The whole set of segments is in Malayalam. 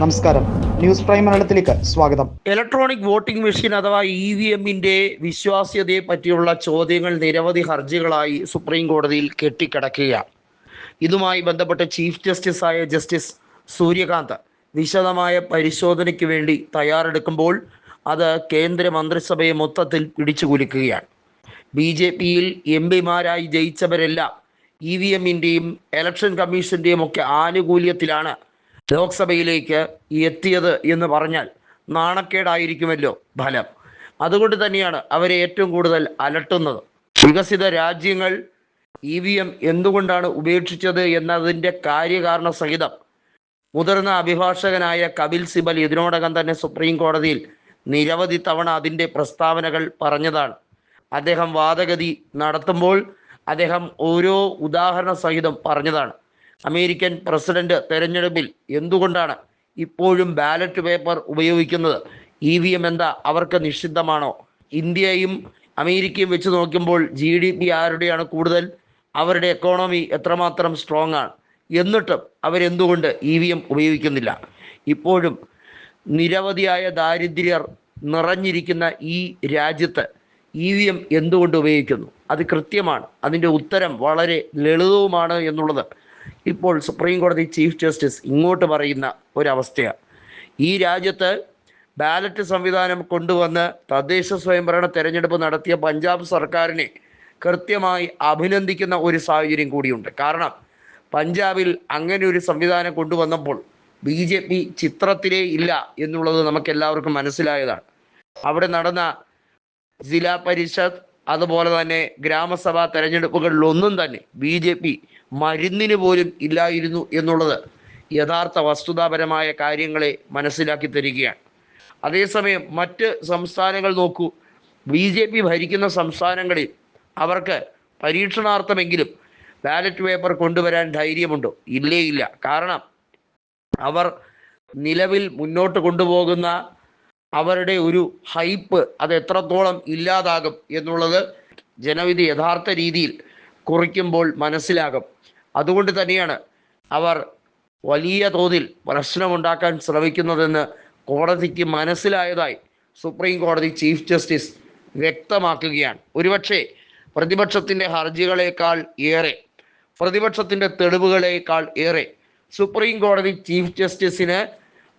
നമസ്കാരം. ന്യൂസ് പ്രൈം മലയാളത്തിലേക്ക് സ്വാഗതം. ഇലക്ട്രോണിക് വോട്ടിംഗ് മെഷീൻ അഥവാ ഇ വി എമ്മിന്റെ വിശ്വാസ്യതയെ പറ്റിയുള്ള ചോദ്യങ്ങൾ നിരവധി ഹർജികളായി സുപ്രീം കോടതിയിൽ കെട്ടിക്കിടക്കുകയാണ്. ഇതുമായി ബന്ധപ്പെട്ട് ചീഫ് ആയ ജസ്റ്റിസ് സൂര്യകാന്ത് വിശദമായ പരിശോധനയ്ക്ക് വേണ്ടി തയ്യാറെടുക്കുമ്പോൾ അത് കേന്ദ്ര മന്ത്രിസഭയെ മൊത്തത്തിൽ പിടിച്ചുകുലുക്കുകയാണ്. ബി ജെ പിയിൽ എം പിമാരായി ജയിച്ചവരെല്ലാം ഇ വി എമ്മിന്റെയും ഇലക്ഷൻ കമ്മീഷന്റെയും ഒക്കെ ആനുകൂല്യത്തിലാണ് ലോക്സഭയിലേക്ക് എത്തിയത് എന്ന് പറഞ്ഞാൽ നാണക്കേടായിരിക്കുമല്ലോ ഫലം. അതുകൊണ്ട് തന്നെയാണ് അവരെ ഏറ്റവും കൂടുതൽ അലട്ടുന്നത്. വികസിത രാജ്യങ്ങൾ ഇ വി എം എന്തുകൊണ്ടാണ് ഉപേക്ഷിച്ചത് എന്നതിന്റെ കാര്യകാരണ സഹിതം മുതിർന്ന അഭിഭാഷകനായ കപിൽ സിബൽ ഇതിനോടകം തന്നെ സുപ്രീം കോടതിയിൽ നിരവധി തവണ അതിന്റെ പ്രസ്താവനകൾ പറഞ്ഞതാണ്. അദ്ദേഹം വാദഗതി നടത്തുമ്പോൾ അദ്ദേഹം ഓരോ ഉദാഹരണ സഹിതം പറഞ്ഞതാണ്. അമേരിക്കൻ പ്രസിഡന്റ് തെരഞ്ഞെടുപ്പിൽ എന്തുകൊണ്ടാണ് ഇപ്പോഴും ബാലറ്റ് പേപ്പർ ഉപയോഗിക്കുന്നത്? ഇ വി എം എന്താ അവർക്ക് നിഷിദ്ധമാണോ? ഇന്ത്യയും അമേരിക്കയും വെച്ച് നോക്കുമ്പോൾ ജി ഡി പി ആരുടെയാണ് കൂടുതൽ? അവരുടെ എക്കോണമി എത്രമാത്രം സ്ട്രോങ് ആണ്? എന്നിട്ടും അവരെന്തുകൊണ്ട് ഇ വി എം ഉപയോഗിക്കുന്നില്ല? ഇപ്പോഴും നിരവധിയായ ദാരിദ്ര്യർ നിറഞ്ഞിരിക്കുന്ന ഈ രാജ്യത്ത് ഇ വി എം എന്തുകൊണ്ട് ഉപയോഗിക്കുന്നു? അത് കൃത്യമാണ്. അതിന്റെ ഉത്തരം വളരെ ലളിതവുമാണ് എന്നുള്ളത് ഇപ്പോൾ സുപ്രീം കോടതി ചീഫ് ജസ്റ്റിസ് ഇങ്ങോട്ട് പറയുന്ന ഒരവസ്ഥയാണ് ഈ രാജ്യത്ത് ബാലറ്റ് സംവിധാനം കൊണ്ടുവന്ന് തദ്ദേശ സ്വയംഭരണ തെരഞ്ഞെടുപ്പ് നടത്തിയ പഞ്ചാബ് സർക്കാരിനെ കൃത്യമായി അഭിനന്ദിക്കുന്ന ഒരു സാഹചര്യം കൂടിയുണ്ട്. കാരണം പഞ്ചാബിൽ അങ്ങനെ ഒരു സംവിധാനം കൊണ്ടുവന്നപ്പോൾ ബി ജെ പി ചിത്രത്തിലേ ഇല്ല എന്നുള്ളത് നമുക്ക് എല്ലാവർക്കും മനസ്സിലായതാണ്. അവിടെ നടന്ന ജില്ലാ പരിഷത്ത് അതുപോലെ തന്നെ ഗ്രാമസഭാ തെരഞ്ഞെടുപ്പുകളിലൊന്നും തന്നെ ബി ജെ പി മരുന്നിന് പോലും ഇല്ലായിരുന്നു എന്നുള്ളത് യഥാർത്ഥ വസ്തുതാപരമായ കാര്യങ്ങളെ മനസ്സിലാക്കി തരികയാണ്. അതേസമയം മറ്റ് സംസ്ഥാനങ്ങൾ നോക്കൂ ബി ജെ പി ഭരിക്കുന്ന സംസ്ഥാനങ്ങളിൽ അവർക്ക് പരീക്ഷണാർത്ഥമെങ്കിലും ബാലറ്റ് പേപ്പർ കൊണ്ടുവരാൻ ധൈര്യമുണ്ടോ? ഇല്ലേ ഇല്ല. കാരണം അവർ നിലവിൽ മുന്നോട്ട് കൊണ്ടുപോകുന്ന അവരുടെ ഒരു ഹൈപ്പ് അത് എത്രത്തോളം ഇല്ലാതാകും എന്നുള്ളത് ജനവിധി യഥാർത്ഥ രീതിയിൽ കുറിക്കുമ്പോൾ മനസ്സിലാകും. അതുകൊണ്ട് തന്നെയാണ് അവർ വലിയ തോതിൽ പ്രശ്നമുണ്ടാക്കാൻ ശ്രമിക്കുന്നതെന്ന് കോടതിക്ക് മനസ്സിലായതായി സുപ്രീം കോടതി ചീഫ് ജസ്റ്റിസ് വ്യക്തമാക്കുകയാണ്. ഒരുപക്ഷെ പ്രതിപക്ഷത്തിന്റെ ഹർജികളേക്കാൾ ഏറെ പ്രതിപക്ഷത്തിന്റെ തെളിവുകളേക്കാൾ ഏറെ സുപ്രീം കോടതി ചീഫ് ജസ്റ്റിസിന്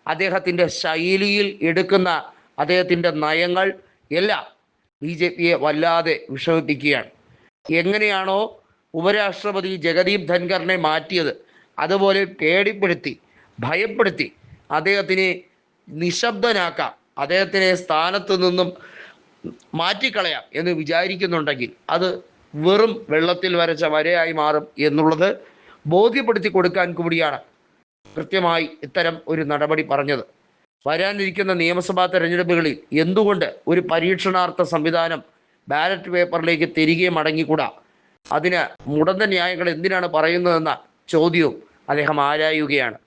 അദ്ദേഹത്തിന്റെ ശൈലിയിൽ എടുക്കുന്ന അദ്ദേഹത്തിന്റെ നയങ്ങൾ എല്ലാം ബി ജെ പിയെ വല്ലാതെ വിഷമിപ്പിക്കുകയാണ്. എങ്ങനെയാണോ ഉപരാഷ്ട്രപതി ജഗദീപ് ധൻഖറിനെ മാറ്റിയത് അതുപോലെ പേടിപ്പെടുത്തി ഭയപ്പെടുത്തി അദ്ദേഹത്തിനെ നിശബ്ദനാക്കാം അദ്ദേഹത്തിനെ സ്ഥാനത്ത് നിന്നും മാറ്റിക്കളയാം എന്ന് വിചാരിക്കുന്നുണ്ടെങ്കിൽ അത് വെറും വെള്ളത്തിൽ വരച്ച വരയായി മാറും എന്നുള്ളത് ബോധ്യപ്പെടുത്തി കൊടുക്കാൻ കൂടിയാണ് കൃത്യമായി ഇത്തരം ഒരു നടപടി പറഞ്ഞത്. വരാനിരിക്കുന്ന നിയമസഭാ തെരഞ്ഞെടുപ്പുകളിൽ എന്തുകൊണ്ട് ഒരു പരീക്ഷണാർത്ഥ സംവിധാനം ബാലറ്റ് പേപ്പറിലേക്ക് തിരികെ മടങ്ങിക്കൂടാ? അതിന് മുടന്ത ന്യായങ്ങൾ എന്തിനാണ് പറയുന്നതെന്ന ചോദ്യവും അദ്ദേഹം ആരായുകയാണ്?